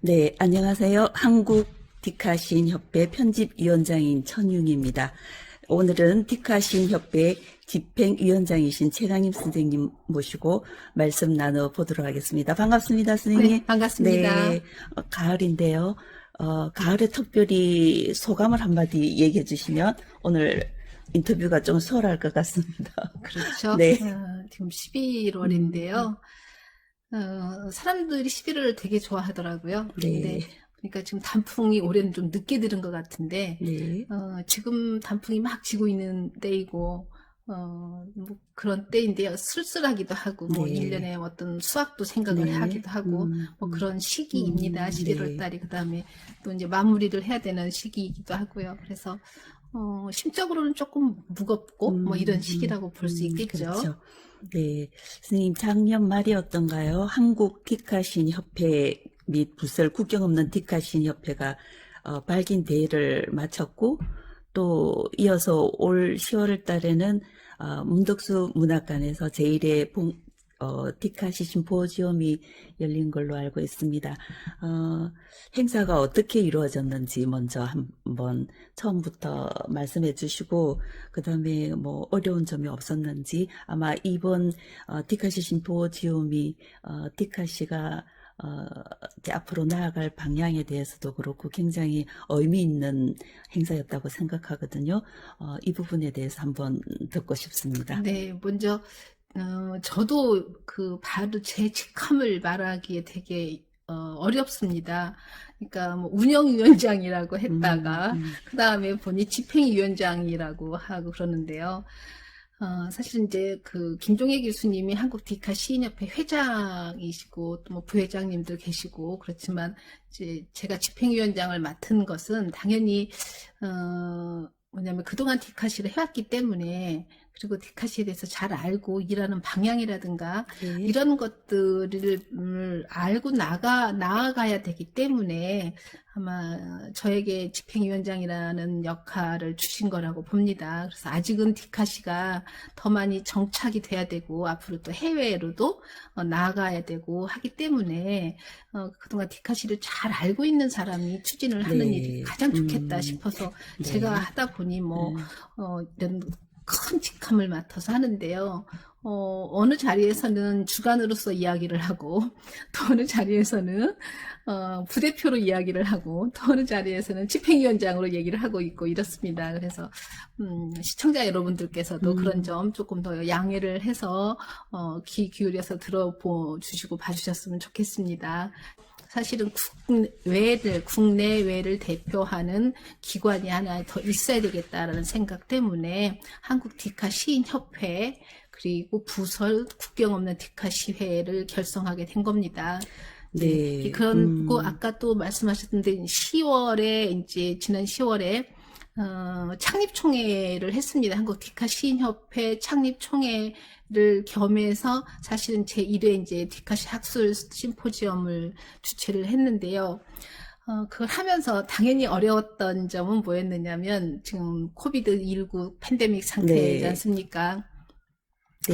네, 안녕하세요. 한국 디카 시인 협회 편집위원장인 천윤입니다. 오늘은 디카 시인 협회 집행위원장이신 최강임 선생님 모시고 말씀 나눠 보도록 하겠습니다. 반갑습니다, 선생님. 네, 반갑습니다. 네, 어, 가을인데요. 어, 가을에 특별히 소감을 한마디 얘기해 주시면 오늘 인터뷰가 좀 수월할 것 같습니다. 그렇죠. 네. 어, 지금 11월인데요. 어, 사람들이 11월을 되게 좋아하더라고요. 네. 네. 그러니까 지금 단풍이 올해는 좀 늦게 들은 것 같은데, 네. 어, 지금 단풍이 막 지고 있는 때이고, 어, 뭐 그런 때인데요. 쓸쓸하기도 하고, 뭐 네. 1년에 어떤 수확도 생각을 네. 하기도 하고, 음, 뭐 음. 그런 시기입니다. 음, 11월 네. 달이 그 다음에 또 이제 마무리를 해야 되는 시기이기도 하고요. 그래서 어, 심적으로는 조금 무겁고 뭐 음, 이런 시기라고 볼수 음, 있겠죠. 그렇죠. 네. 선생님, 작년 말이었던가요? 한국 디카신 협회 및 부설 국경 없는 디카신 협회가 어, 발긴 대회를 마쳤고, 또 이어서 올 10월 달에는 어, 문덕수 문학관에서 제1회 봉, 어, 디카시 심포지엄이 열린 걸로 알고 있습니다. 어, 행사가 어떻게 이루어졌는지 먼저 한번 처음부터 말씀해 주시고, 그 다음에 뭐 어려운 점이 없었는지, 아마 이번 어, 디카시 심포지엄이 어, 디카시가 어, 이제 앞으로 나아갈 방향에 대해서도 그렇고 굉장히 의미 있는 행사였다고 생각하거든요. 어, 이 부분에 대해서 한번 듣고 싶습니다. 네, 먼저 어, 저도 그 바로 제 직함을 말하기에 되게 어, 어렵습니다. 그러니까 뭐 운영위원장이라고 했다가 음, 음, 그 다음에 보니 집행위원장이라고 하고 그러는데요. 어, 사실 이제 그 김종혜 교수님이 한국 디카 시인협회 회장이시고 또 뭐 부회장님들 계시고 그렇지만 이제 제가 집행위원장을 맡은 것은 당연히 어, 뭐냐면 그동안 디카시를 해왔기 때문에 그리고 디카시에 대해서 잘 알고 일하는 방향이라든가 네. 이런 것들을 음, 알고 나가 나아가야 되기 때문에 아마 저에게 집행위원장이라는 역할을 주신 거라고 봅니다. 그래서 아직은 디카시가 더 많이 정착이 돼야 되고 앞으로 또 해외로도 어, 나아가야 되고 하기 때문에 어, 그동안 디카시를 잘 알고 있는 사람이 추진을 하는 네. 일이 가장 좋겠다 음, 싶어서 네. 제가 하다 보니 뭐 음, 어, 이런 큰 직함을 맡아서 하는데요. 어, 어느 자리에서는 주관으로서 이야기를 하고, 또 어느 자리에서는, 어, 부대표로 이야기를 하고, 또 어느 자리에서는 집행위원장으로 얘기를 하고 있고 이렇습니다. 그래서, 음, 시청자 여러분들께서도 음. 그런 점 조금 더 양해를 해서, 어, 귀 기울여서 들어보 주시고 봐주셨으면 좋겠습니다. 사실은 국외를, 국내외를 대표하는 기관이 하나 더 있어야 되겠다라는 생각 때문에 한국 디카 시인 협회 그리고 부설 국경 없는 디카 시회를 결성하게 된 겁니다. 네. 그리고 음. 아까 또 말씀하셨던데 10월에 이제 지난 10월에 어, 창립 총회를 했습니다. 한국 디카 시인협회 창립 총회 를 겸해서 사실은 제 1회 이제 디카시 학술 심포지엄을 주최를 했는데요. 어, 그걸 하면서 당연히 어려웠던 점은 뭐였느냐면 지금 코비드 19 팬데믹 상태이지 네. 않습니까?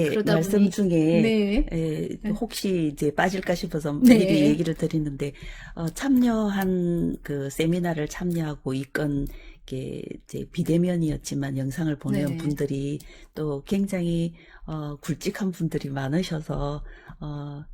네, 그러다 말씀 보니- 중에 네. 에, 혹시 이제 빠질까 싶어서 네. 미리 얘기를 드리는데 어, 참여한 그 세미나를 참여하고 이건 이게 이제 비대면이었지만 영상을 보내온 네. 분들이 또 굉장히 어, 굵직한 분들이 많으셔서 어, 어,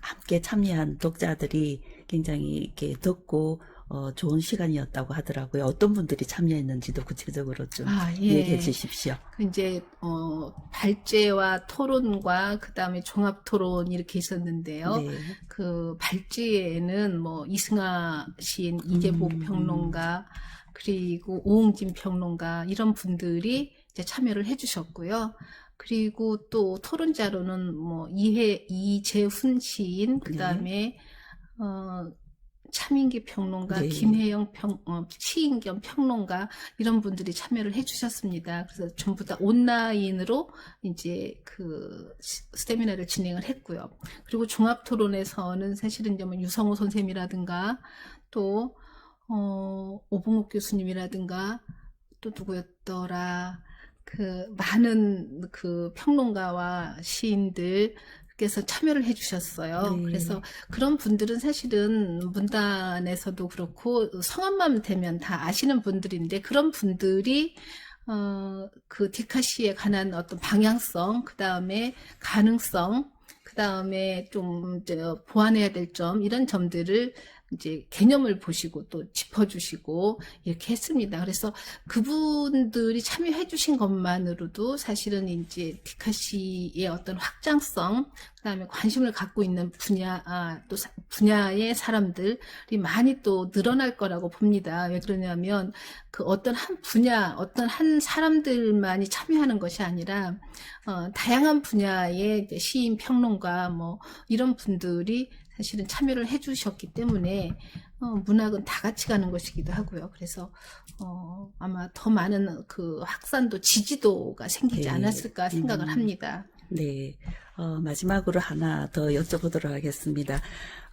함께 참여한 독자들이 굉장히 이렇게 듣고 어, 좋은 시간이었다고 하더라고요. 어떤 분들이 참여했는지도 구체적으로 좀 아, 예. 얘기해 주십시오. 그 이제 어 발제와 토론과 그다음에 종합 토론 이렇게 있었는데요. 네. 그 발제에는 뭐 이승아 시인, 이재복 음, 평론가 그리고 오웅진 평론가 이런 분들이 이제 참여를 해주셨고요. 그리고 또 토론자로는 뭐 이해 이재훈 시인 그다음에 어 차민기 평론가, 네. 김혜영 평, 어, 시인 겸 평론가 이런 분들이 참여를 해주셨습니다. 그래서 전부 다 온라인으로 이제 그 시- 세미나를 진행을 했고요. 그리고 종합 토론에서는 사실은 이제 뭐 유성호 선생님이라든가 또 어, 오봉욱 교수님이라든가 또 누구였더라 그 많은 그 평론가와 시인들 께서 참여를 해주셨어요. 네. 그래서 그런 분들은 사실은 문단에서도 그렇고 성함만 되면 다 아시는 분들인데 그런 분들이 어, 그 디카시에 관한 어떤 방향성, 그 다음에 가능성, 그 다음에 좀 보완해야 될 점, 이런 점들을 이제 개념을 보시고 또 짚어주시고 이렇게 했습니다. 그래서 그분들이 참여해 주신 것만으로도 사실은 이제 디카시의 어떤 확장성, 그 다음에 관심을 갖고 있는 분야, 아, 또 사- 분야의 사람들이 많이 또 늘어날 거라고 봅니다. 왜 그러냐면 그 어떤 한 분야, 어떤 한 사람들만이 참여하는 것이 아니라 어, 다양한 분야의 시인, 평론가 뭐 이런 분들이 사실은 참여를 해주셨기 때문에 어, 문학은 다 같이 가는 것이기도 하고요. 그래서 어, 아마 더 많은 그 확산도 지지도가 생기지 네. 않았을까 생각을 음. 합니다. 네. 어, 마지막으로 하나 더 여쭤보도록 하겠습니다.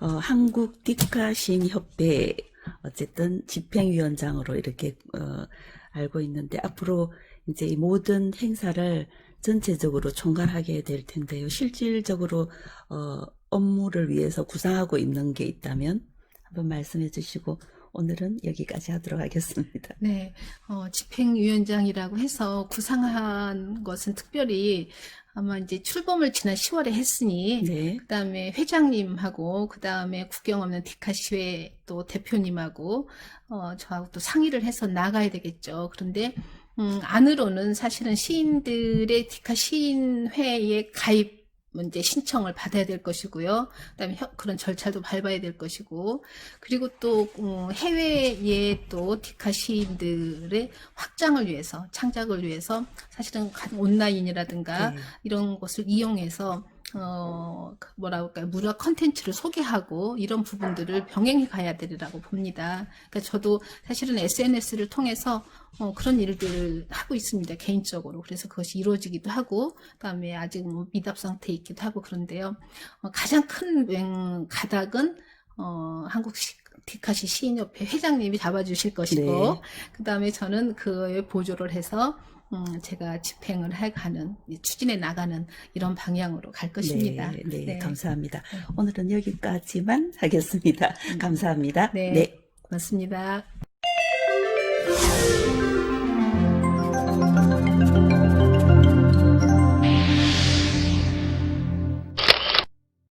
어, 한국 디카 시인협회 어쨌든 집행위원장으로 이렇게 어, 알고 있는데 앞으로 이제 이 모든 행사를 전체적으로 총괄하게 될 텐데요. 실질적으로 어, 업무를 위해서 구상하고 있는 게 있다면 한번 말씀해 주시고 오늘은 여기까지 하도록 하겠습니다. 네, 어, 집행위원장이라고 해서 구상한 것은 특별히 아마 이제 출범을 지난 10월에 했으니 네. 그다음에 회장님하고 그다음에 국경 없는 디카시회 또 대표님하고 어 저하고 또 상의를 해서 나가야 되겠죠. 그런데 음 안으로는 사실은 시인들의 디카 시인회에 가입 이제 신청을 받아야 될 것이고요. 그다음에 혀- 그런 절차도 밟아야 될 것이고 그리고 또 음, 해외에 또 디카 시인들의 확장을 위해서 창작을 위해서 사실은 온라인이라든가 네. 이런 것을 이용해서 어그 뭐라 그럴까요 문화 컨텐츠를 소개하고 이런 부분들을 병행해 가야 되리라고 봅니다. 그러니까 저도 사실은 SNS를 통해서 어, 그런 일들을 하고 있습니다 개인적으로 그래서 그것이 이루어지기도 하고 그 다음에 아직 뭐 미답 상태에 있기도 하고 그런데요 어, 가장 큰 맹- 가닥은 어, 한국 시, 디카시 시인협회 회장님이 잡아주실 것이고 네. 그 다음에 저는 그에 보조를 해서 음, 제가 집행을 해가는 추진해 나가는 이런 방향으로 갈 것입니다. 네, 네, 네. 감사합니다. 오늘은 여기까지만 하겠습니다. 감사합니다. 네. 네. 고맙습니다.